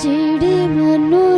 ਜਿਹੜੀ ਮਨੁ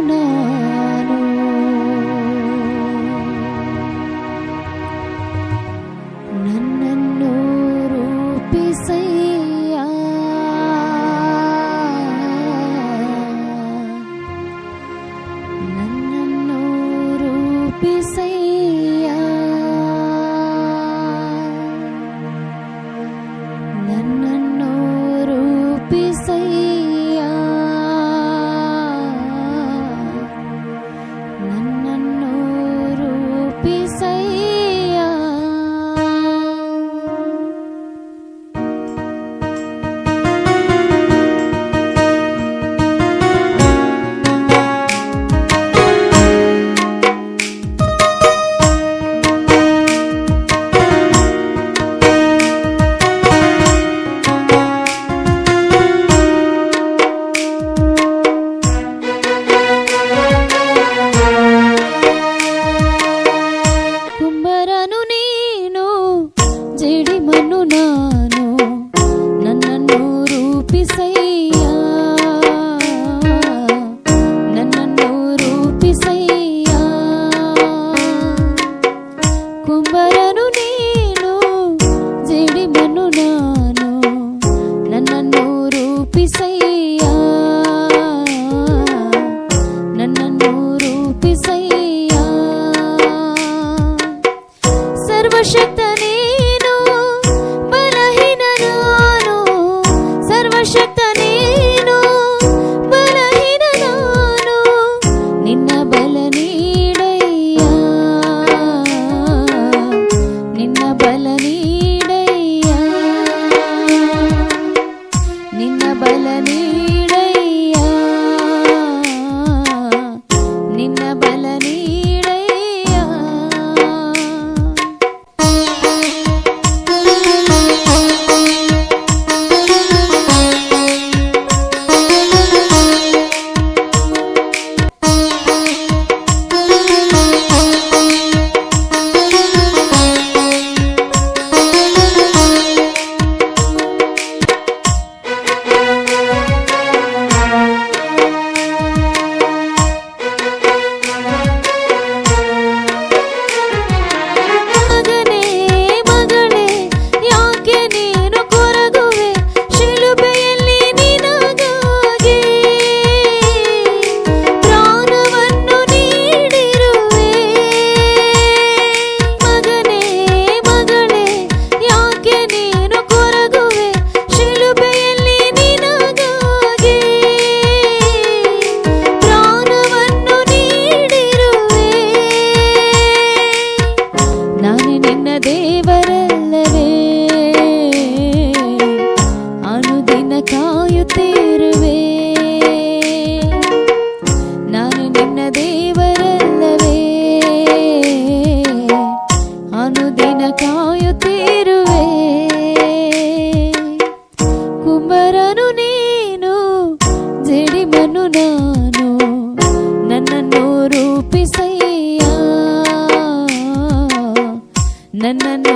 na na na.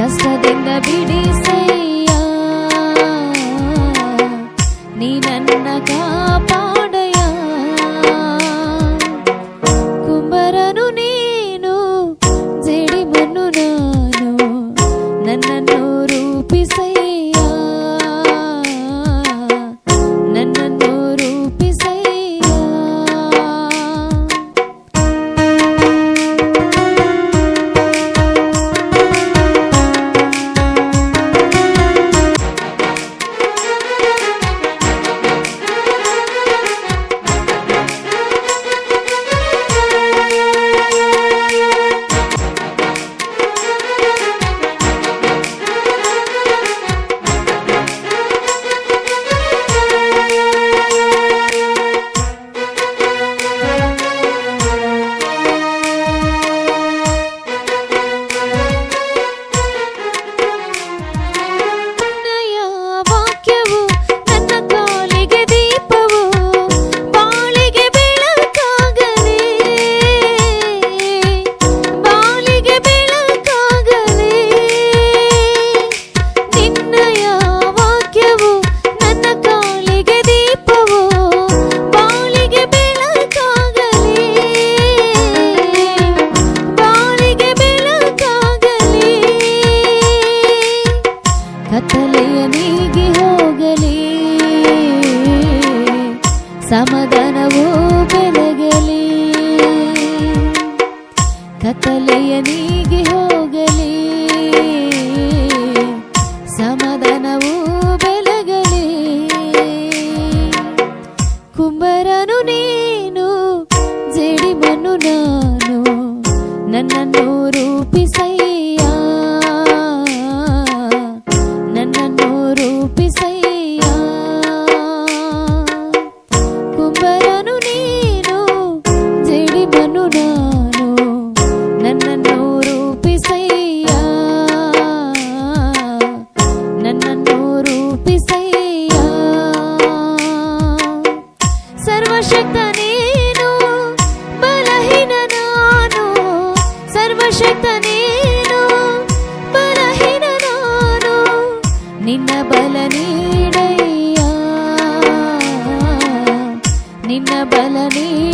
ಕಷ್ಟದಿಂದ ಬಿಡಿಸಯ್ಯ ನೀ ನನ್ನ ಕಾಪ ಕತ್ತಲೆಯ ನೀಗಿ ಹೋಗಲಿ. ಸಮಾಧಾನವೂ ಬೆಳಗಲಿ. ಕತ್ತಲೆಯ ನೀಗಿ ಹೋಗಲಿ. ಸಮಾಧಾನವೂ ರೂಪಿಸೈ బలమే